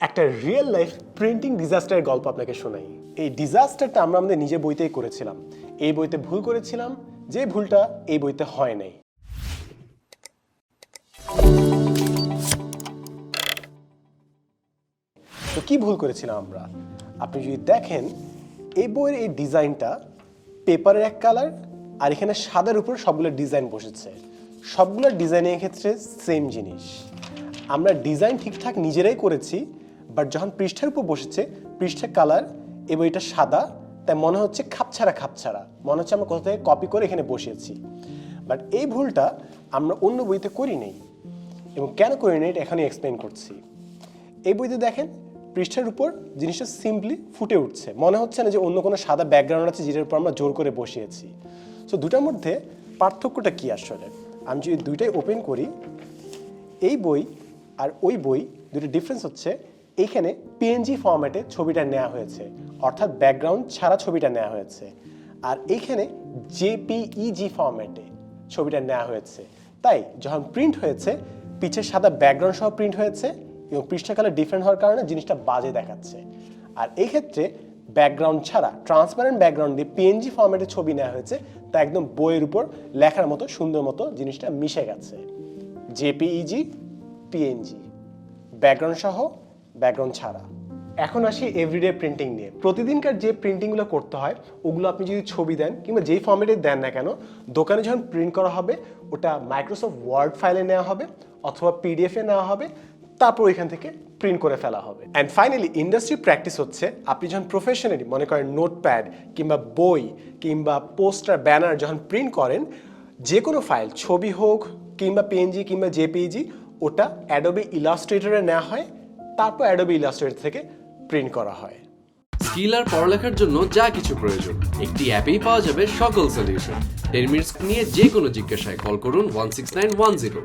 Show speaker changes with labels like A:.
A: একটা real life printing ডিজাস্টারের গল্প আপনাকে শোনাই। এই ডিজাস্টারটা আমরা আমাদের নিজের বইতেই করেছিলাম। এই বইতে ভুল করেছিলাম, যে ভুলটা এই বইতে হয় নাই। তো কি ভুল করেছিলাম আমরা? আপনি যদি দেখেন, এই বইয়ের এই ডিজাইনটা পেপারের এক কালার আর এখানে সাদার উপর সবগুলো ডিজাইন বসেছে। সবগুলো ডিজাইনের ক্ষেত্রে সেম জিনিস। আমরা ডিজাইন ঠিকঠাক নিজেরাই করেছি বাট যখন পৃষ্ঠার উপর বসেছে, পৃষ্ঠার কালার এই বইটা সাদা, তাই মনে হচ্ছে খাপছাড়া খাপছাড়া। মনে হচ্ছে আমরা কোথা থেকে কপি করে এখানে বসিয়েছি। বাট এই ভুলটা আমরা অন্য বইতে করি নেই। এবং কেন করি নাই এটা এখানে এক্সপ্লেন করছি। এই বইতে দেখেন, পৃষ্ঠার উপর জিনিসটা সিম্পলি ফুটে উঠছে। মনে হচ্ছে না যে অন্য কোনো সাদা ব্যাকগ্রাউন্ড আছে যেটার উপর আমরা জোর করে বসিয়েছি। সো দুটার মধ্যে পার্থক্যটা কি আসলে? আমি যদি দুইটাই ওপেন করি, এই বই আর ওই বই দুটো ডিফারেন্স হচ্ছে এইখানে পিএনজি ফর্ম্যাটে ছবিটা নেওয়া হয়েছে। অর্থাৎ ব্যাকগ্রাউন্ড ছাড়া ছবিটা নেওয়া হয়েছে। আর এইখানে জেপিইজি ফর্ম্যাটে ছবিটা নেওয়া হয়েছে। তাই যখন প্রিন্ট হয়েছে পিছের সাদা ব্যাকগ্রাউন্ড সহ প্রিন্ট হয়েছে এবং পৃষ্ঠাকালে ডিফারেন্ট হওয়ার কারণে জিনিসটা বাজে দেখাচ্ছে। আর এই ক্ষেত্রে ব্যাকগ্রাউন্ড ছাড়া ট্রান্সপারেন্ট ব্যাকগ্রাউন্ড দিয়ে পিএনজি ফর্ম্যাটে ছবি নেওয়া হয়েছে, তা একদম বইয়ের উপর লেখার মতো, সুন্দর মতো জিনিসটা মিশে গেছে। জেপিইজি পিএনজি ব্যাকগ্রাউন্ড সহ ব্যাকগ্রাউন্ড ছাড়া। এখন আসি এভরিডে প্রিন্টিং নিয়ে। প্রতিদিনকার যে প্রিন্টিংগুলো করতে হয়, ওগুলো আপনি যদি ছবি দেন কিংবা যেই ফর্মেটে দেন না কেন, দোকানে যখন প্রিন্ট করা হবে, ওটা মাইক্রোসফট ওয়ার্ড ফাইলে নেওয়া হবে অথবা পিডিএফে নেওয়া হবে, তারপর ওইখান থেকে প্রিন্ট করে ফেলা হবে। অ্যান্ড ফাইনালি ইন্ডাস্ট্রি প্র্যাকটিস হচ্ছে, আপনি যখন প্রফেশনালি মনে করেন নোটপ্যাড কিংবা বই কিংবা পোস্টার ব্যানার যখন প্রিন্ট করেন যে কোনো ফাইল ছবি হোক কিংবা পিএনজি কিংবা জেপিইজি ওটা অ্যাডোবি ইলাস্ট্রেটরে নেওয়া হয় তারপর অ্যাডোবি ইলাস্ট্রেট থেকে প্রিন্ট করা হয়।
B: স্কিল আর পড়ালেখার জন্য যা কিছু প্রয়োজন, একটি অ্যাপেই পাওয়া যাবে সকল সলিউশন টেন মিনিটস নিয়ে যে কোনো জিজ্ঞাসায় কল করুন one six nine one zero